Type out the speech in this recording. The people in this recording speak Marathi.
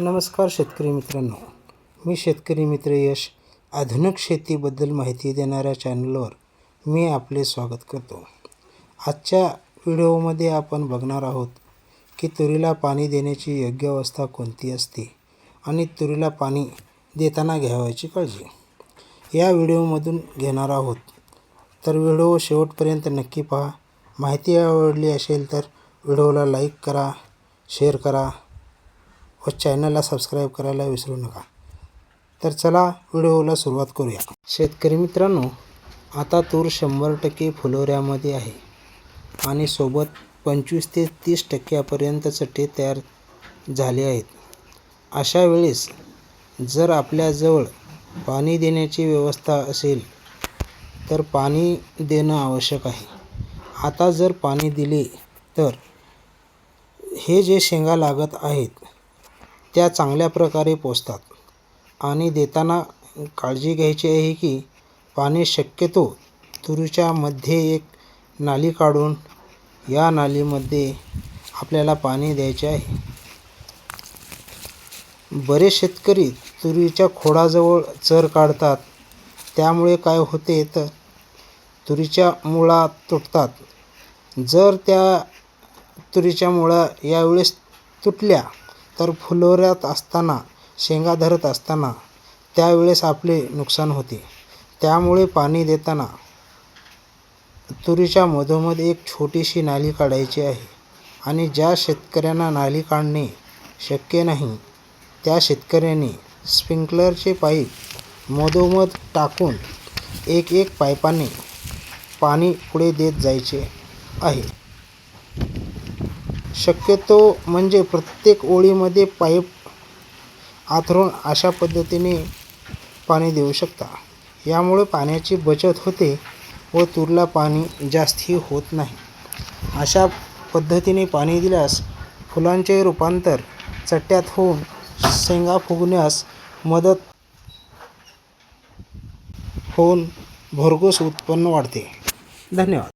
नमस्कार शेतकरी मित्रांनो. मी शेतकरी मित्र यश. आधुनिक शेतीबद्दल माहिती देणाऱ्या चॅनलवर मी आपले स्वागत करतो. आजच्या व्हिडिओमध्ये आपण बघणार आहोत की तुरीला पाणी देण्याची योग्य अवस्था कोणती असते आणि तुरीला पाणी देताना घ्यावयाची काळजी. या व्हिडिओमधून घेणार आहोत. तर व्हिडिओ शेवटपर्यंत नक्की पहा. माहिती आवडली असेल तर व्हिडिओला लाईक करा शेअर करा व चॅनलला सबस्क्राईब करायला विसरू नका. तर चला व्हिडिओला सुरुवात करूया. शेतकरी मित्रांनो आता तूर शंभर टक्के फुलोऱ्यामध्ये आहे आणि सोबत पंचवीस ते तीस टक्क्यापर्यंत चटे तयार झाले आहेत. अशा वेळेस जर आपल्याजवळ पाणी देण्याची व्यवस्था असेल तर पाणी देणं आवश्यक आहे. आता जर पाणी दिले तर हे जे शेंगा लागत आहेत त्या चांगल्या प्रकारे पोचतात आणि देताना काळजी घ्यायची आहे की पाणी शक्यतो तुरीच्या मध्ये एक नाली काढून या नालीमध्ये आपल्याला पाणी द्यायचे आहे. बरेच शेतकरी तुरीच्या खोडाजवळ चर काढतात. त्यामुळे काय होते तर तुरीच्या मुळा तुटतात. जर त्या तुरीच्या मुळा यावेळेस तुटल्या तर फुलोऱ्यात असताना शेंगा धरत असताना त्यावेळेस आपले नुकसान होते. त्यामुळे पाणी देताना तुरीच्या मधोमध एक छोटीशी नाली काढायची आहे आणि ज्या शेतकऱ्यांना नाली काढणे शक्य नाही त्या शेतकऱ्यांनी स्प्रिंकलरचे पाईप मधोमध टाकून एक एक पाईपाने पाणी पुढे देत जायचे आहे. शक्यतो म्हणजे प्रत्येक ओळीमध्ये पाईप आथरून अशा पद्धतीने पाणी देऊ शकता. यामुळे पाण्याची बचत होते व तुरला पाणी जास्तही होत नाही. अशा पद्धतीने पाणी दिल्यास फुलांचे रूपांतर चट्ट्यात होऊन शेंगा फुगण्यास मदत होऊन भरघोस उत्पन्न वाढते. धन्यवाद.